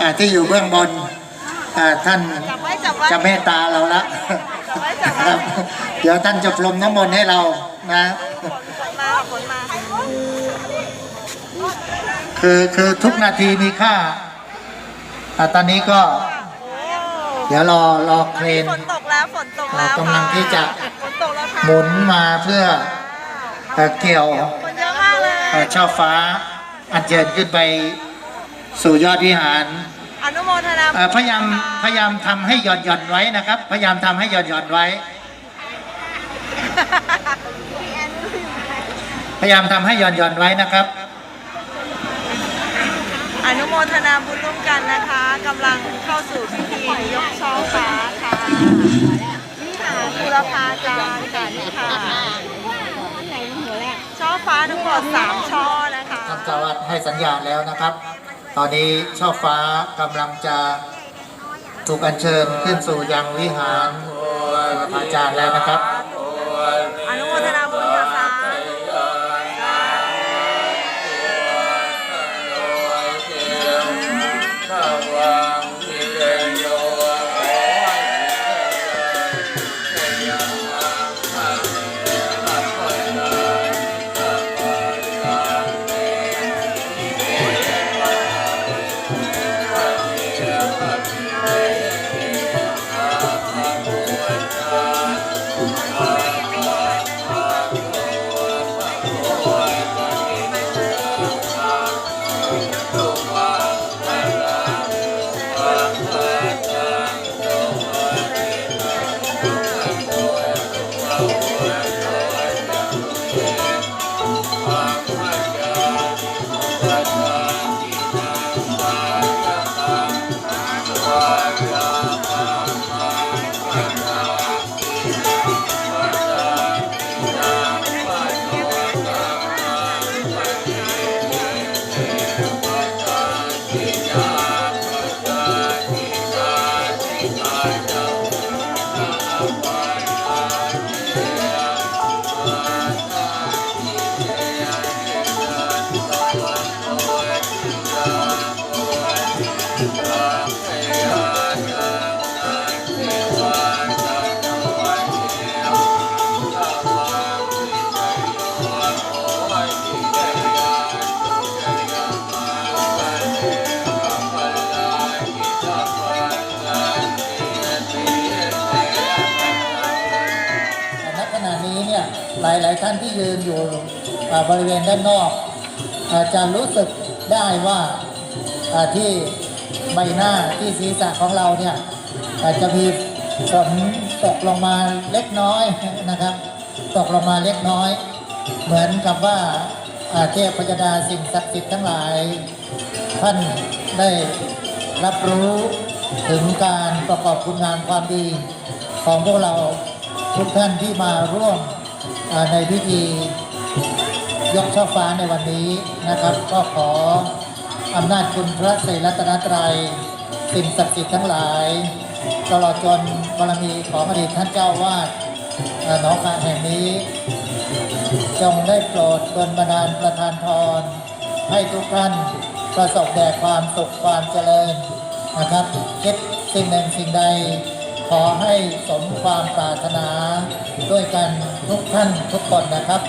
อ่าที่อยู่เบื้องบนอ่าท่านจับไว้จับไว้จะเมตตาเราละจับไว้จับคไว้รับเดี๋ยวท่านจะพรมน้ำมนต์ให้เรานะ ฝนมาฝนมาคือคือทุกนาทีมีค่าอ่าตอนนี้ก็โอ้เดี๋ยวรอรอเครน ฝนตกแล้วฝนตกแล้วอ่ากำลังที่จะ ฝนตกแล้วค่ะหมุนมาเพื่อเอ่อเกี่ยวฝนเยอะมากเลยเอ่อช่อฟ้าอัญเชิญขึ้นไป สู่ยอดวิหาร อนุโมทนาเอ่อพยายามพยายามทำให้หย่อนหย่อนไว้นะครับ พยายามทำให้หย่อนหย่อนไว้ พยายามทำให้หย่อนหย่อนไว้นะครับ อนุโมทนาบุญร่วมกันนะคะกำลังเข้าสู่พิธียกช่อฟ้าค่ะนี่ค่ะบุรพาจารย์ค่ะนี่ค่ะช่อฟ้าทั้งหมดสามช่อนะคะ ท่านเจ้าอาวาสให้สัญญาณแล้วนะครับ ตอนนี้ช่อฟ้ากำลังจะถูกอัญเชิญขึ้นสู่ยังวิหารอาจารย์แล้วนะครับ ณ หลาย ๆ ท่านที่ยืนอยู่บริเวณด้านนอก อาจจะรู้สึกได้ว่าที่ใบหน้าที่ศีรษะของเราเนี่ยอาจจะมีฝนตกลงมาเล็กน้อยนะครับ ตกลงมาเล็กน้อย เหมือนกับว่าอ่าเทพพยดาสิ่งศักดิ์สิทธิ์ทั้งหลาย ท่านได้รับรู้ถึงการประกอบคุณงามความดีของพวกเราทุกท่านที่มาร่วม ในพิธียกช่อฟ้าในวันนี้นะครับ ก็ขออำนาจคุณพระศรีรัตนตรัยสิ่งศักดิ์สิทธิ์ทั้งหลาย ตลอดจนบารมีของอดีตท่านเจ้าวาดอ่าหนองคายแห่งนี้ จงได้โปรดดลบันดาลประทานพรให้ทุกท่านประสบแด่ความสุขความเจริญนะครับคิดสิ่งหนึ่งสิ่งใด ขอให้สมความปรารถนาด้วยกันทุกท่านทุกคนนะครับ